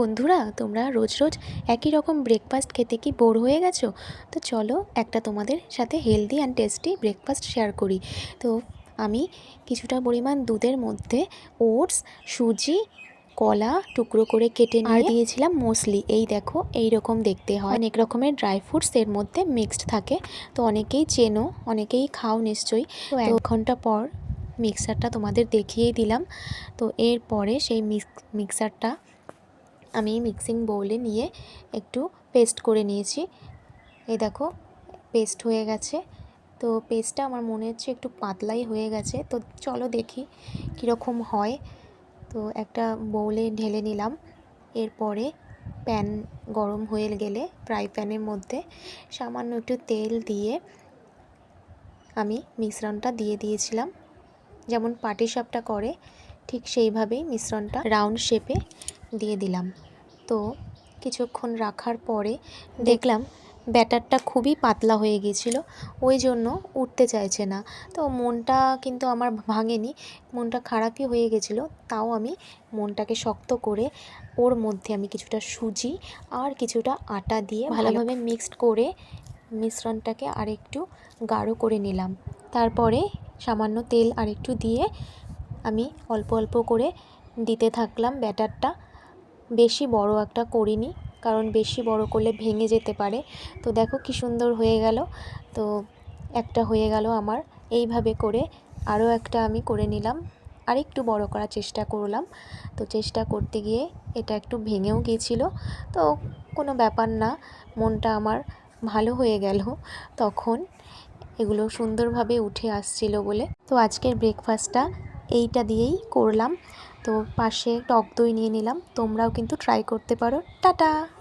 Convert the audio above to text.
বন্ধুরা তোমরা রোজ রোজ একই রকম ব্রেকফাস্ট খেতে কি বোর হয়ে গেছো? তো চলো একটা তোমাদের সাথে healthy and tasty breakfast share করি। তো আমি কিছুটা পরিমাণ দুধের মধ্যে ওটস সুজি কলা টুকরো করে কেটে নিয়ে দিয়েছিলাম মসলি এই দেখো এই রকম দেখতে হয়। অনেক রকমের ড্রাই ফ্রুটস এর মধ্যে মিক্সড থাকে। তো অনেকেই চেনো অনেকেই খাও নিশ্চয়ই। তো এক ঘণ্টা পর মিক্সারটা তোমাদের দেখিয়েই দিলাম। তো এরপরে সেই মিক্স মিক্সারটা আমি মিক্সিং বোলে নিয়ে একটু পেস্ট করে নিয়েছি। এই দেখো পেস্ট হয়ে গেছে। তো পেস্টটা আমার মনে হচ্ছে একটু পাতলাই হয়ে গেছে। তো চলো দেখি কীরকম হয়। তো একটা বৌলে ঢেলে নিলাম। এরপরে প্যান গরম হয়ে গেলে ফ্রাই প্যানের মধ্যে সামান্য একটু তেল দিয়ে আমি মিশ্রণটা দিয়ে দিয়েছিলাম। যেমন পাটি পাটিসাপটা করে, ঠিক সেইভাবেই মিশ্রণটা রাউন্ড শেপে দিয়ে দিলাম। তো কিছুক্ষণ রাখার পরে দেখলাম ব্যাটারটা খুবই পাতলা হয়ে গিয়েছিল ওই জন্য উঠতে চাইছে না। তো মনটা কিন্তু আমার ভাঙেনি মনটা খারাপই হয়ে গেছিল তাও আমি মনটাকে শক্ত করে ওর মধ্যে আমি কিছুটা সুজি আর কিছুটা আটা দিয়ে ভালোভাবে মিক্সড করে মিশ্রণটাকে আরেকটু গাঢ় করে নিলাম। তারপরে সামান্য তেল আরেকটু দিয়ে আমি অল্প অল্প করে দিতে থাকলাম ব্যাটারটা। বেশি বড় একটা করিনি, কারণ বেশি বড় করলে ভেঙে যেতে পারে। তো দেখো কি সুন্দর হয়ে গেল। তো একটা হয়ে গেল আমার। এইভাবে করে আরও একটা আমি করে নিলাম। আর একটু বড় করার চেষ্টা করলাম। তো চেষ্টা করতে গিয়ে এটা একটু ভেঙেও গিয়েছিল। তো কোনো ব্যাপার না, মনটা আমার ভালো হয়ে গেল। তখন এগুলো সুন্দরভাবে উঠে আসছিল বলে। তো আজকের ব্রেকফাস্টটা এইটা দিয়েই করলাম। তো পাশে টক দই নিয়ে নিলাম। তোমরাও কিন্তু ট্রাই করতে পারো। টাটা!